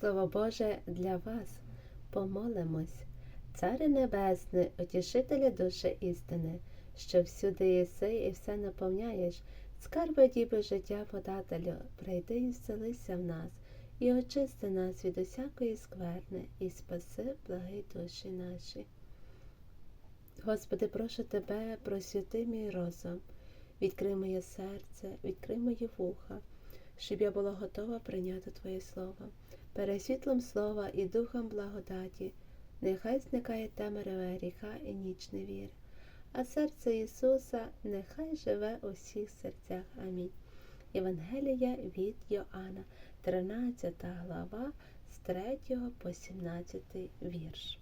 Слово Боже для вас. Помолимось. Царе Небесне, утішителя душі істини, що всюди єси і все наповняєш, скарби діби життя подателю, прийди і вселися в нас, і очисти нас від усякої скверни, і спаси благі душі наші. Господи, прошу Тебе, просвіти мій розум, відкрий моє серце, відкрий мої вуха, щоб я була готова прийняти Твоє Слово. Пересвітлом слова і духом благодаті, нехай зникає темрява гріха і ніч невіри, а серце Ісуса нехай живе у всіх серцях. Амінь. Євангелія від Йоанна, 13 глава, з 3 по 17 вірш.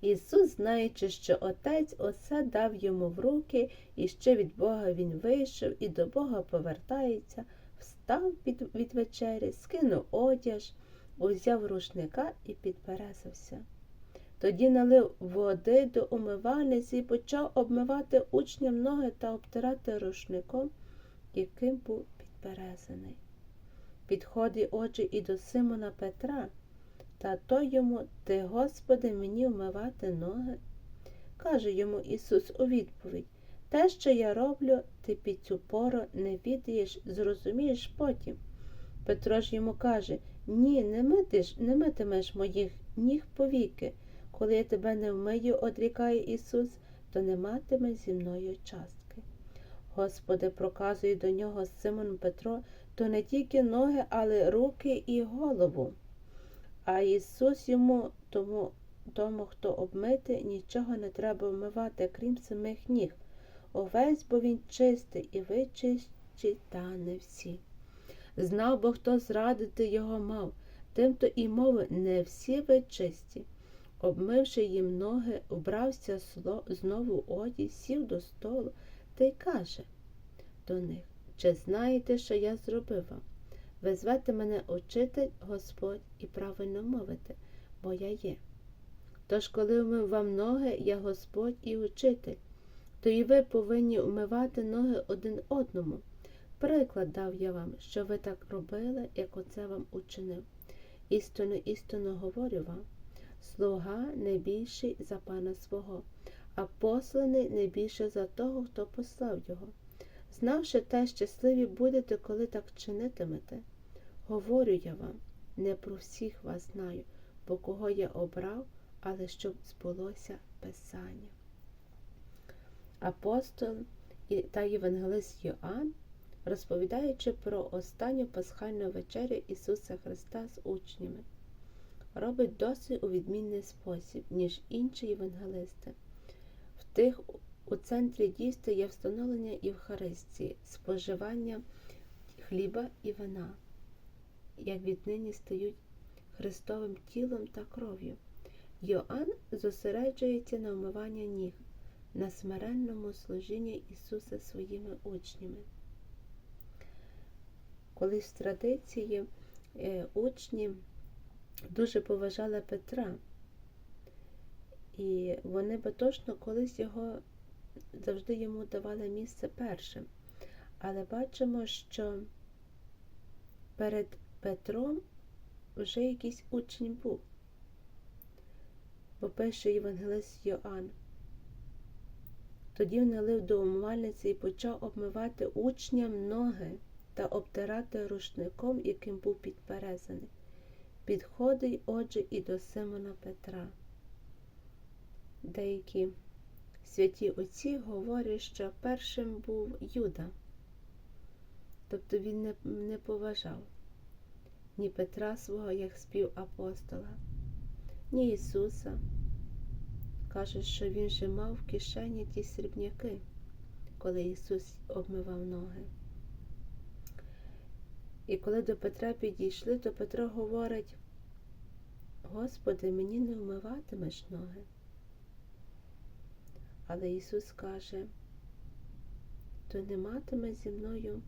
Ісус, знаючи, що Отець усе дав йому в руки, і ще від Бога він вийшов і до Бога повертається, встав від, від вечері, скинув одяж, узяв рушника і підперезався. Тоді налив води до умивальниці і почав обмивати учням ноги та обтирати рушником, яким був підперезаний. Підходить отже і до Симона Петра. Та той йому, ти, Господи, мені вмивати ноги. Каже йому Ісус у відповідь те, що я роблю, ти під цю пору не відаєш, зрозумієш потім. Петро ж йому каже Ні, не митиш, не митимеш моїх ніг повіки. Коли я тебе не вмию, одрікає Ісус, то не матиме зі мною частки. Господи, проказує до нього Симон Петро, то не тільки ноги, але руки і голову. А Ісус йому, тому, тому, хто обмити, нічого не треба вмивати, крім самих ніг. Увесь, бо він чистий, і ви чисті, та не всі. Знав бо хто зрадити його мав, тим то і мови не всі ви чисті. Обмивши їм ноги, убрався знову одяг, сів до столу та й каже до них Чи знаєте, що я зробив вам? Ви звете мене учитель Господь і правильно мовите, бо я є. Тож, коли вмив вам ноги, я Господь і учитель, то і ви повинні вмивати ноги один одному. Приклад дав я вам, що ви так робили, як оце вам учинив. Істинно, істинно говорю вам, слуга не більший за пана свого, а посланий не більше за того, хто послав його. Знавши те, щасливі будете, коли так чинитимете. Говорю я вам, не про всіх вас знаю, бо кого я обрав, але щоб збулося Писання. Апостол та євангелист Йоанн, розповідаючи про останню пасхальну вечерю Ісуса Христа з учнями, робить досить у відмінний спосіб, ніж інші євангелисти. В тих у центрі дійства є встановлення Євхаристії, споживання хліба і вина, як віднині стають Христовим тілом та кров'ю. Йоанн зосереджується на вмивання ніг, на смиренному служінні Ісуса своїми учнями. Колись в традиції е, учні дуже поважали Петра, і вони би точно колись його завжди йому давали місце першим. Але бачимо, що перед Петром вже якийсь учень був, бо пише Євангелист Йоанн. Тоді налив до умивальниці і почав обмивати учням ноги та обтирати рушником, яким був підперезаний. Підходить, отже, і до Симона Петра. Деякі святі отці говорять, що першим був Юда, тобто він не, не поважав ні Петра свого як співапостола, ні Ісуса. Каже, що він же мав в кишені ті срібняки, коли Ісус обмивав ноги. І коли до Петра підійшли, то Петро говорить, Господи, мені не вмиватимеш ноги. Але Ісус каже, то не матиме зі мною,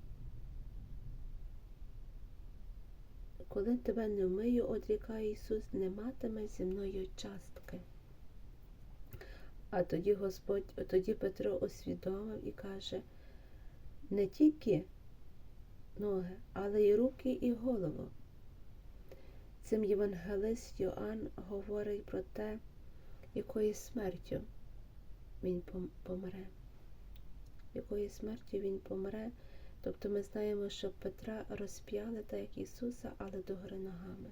коли тебе не вмию, одрікає Ісус, не матиме зі мною частки. А тоді Господь, тоді Петро усвідомив і каже, не тільки ноги, але й руки і голову. цим євангелист Йоанн говорить про те, якою смертю він помре. Якою смертю він помре. Тобто ми знаємо, що Петра розп'яли так як Ісуса, але догори ногами.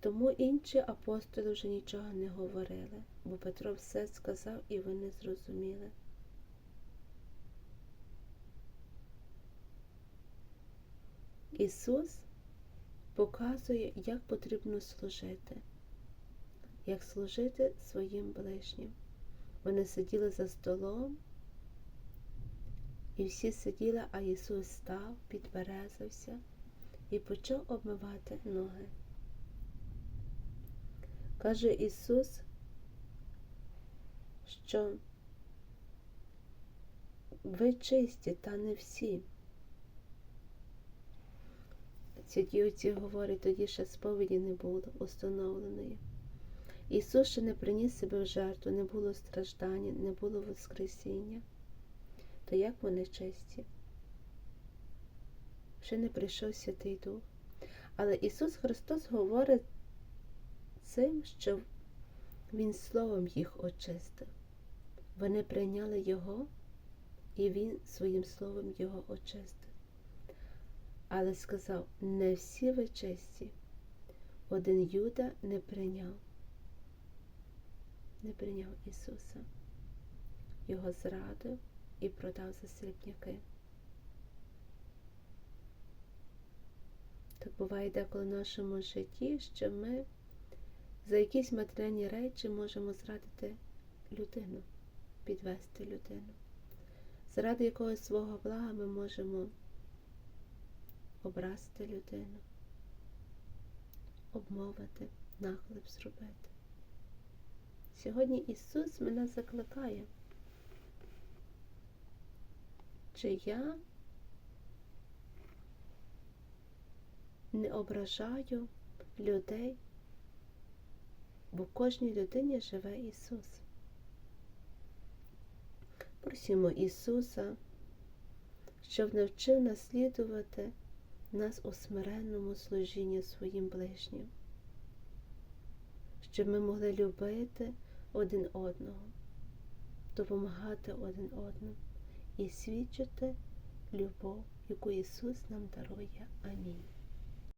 Тому інші апостоли вже нічого не говорили, бо Петро все сказав і вони зрозуміли. Ісус показує, як потрібно служити, як служити своїм ближнім. Вони сиділи за столом, і всі сиділи, а Ісус став, підберезався і почав обмивати ноги. Каже Ісус, що ви чисті, та не всі. Ці дівці говорять, тоді ще сповіді не було установленої. Ісус ще не приніс себе в жертву, не було страждання, не було Воскресіння. То як вони чисті? Ще не прийшов Святий Дух. Але Ісус Христос говорить цим, що Він Словом їх очистив. Вони прийняли Його, і Він своїм словом Його очистив. Але сказав, не всі ви чисті. Один Юда не прийняв, не прийняв Ісуса. Його зрадив і продав за срібняки. Так буває деколи в нашому житті, що ми за якісь матеріальні речі можемо зрадити людину, підвести людину. Заради якогось свого блага ми можемо образити людину, обмовити, нахлеб зробити. Сьогодні Ісус мене закликає, чи я не ображаю людей, бо кожній людині живе Ісус. Просимо Ісуса, щоб навчив наслідувати нас у смиренному служінні своїм ближнім, щоб ми могли любити один одного, допомагати один одному і свідчити любов, яку Ісус нам дарує. Амінь.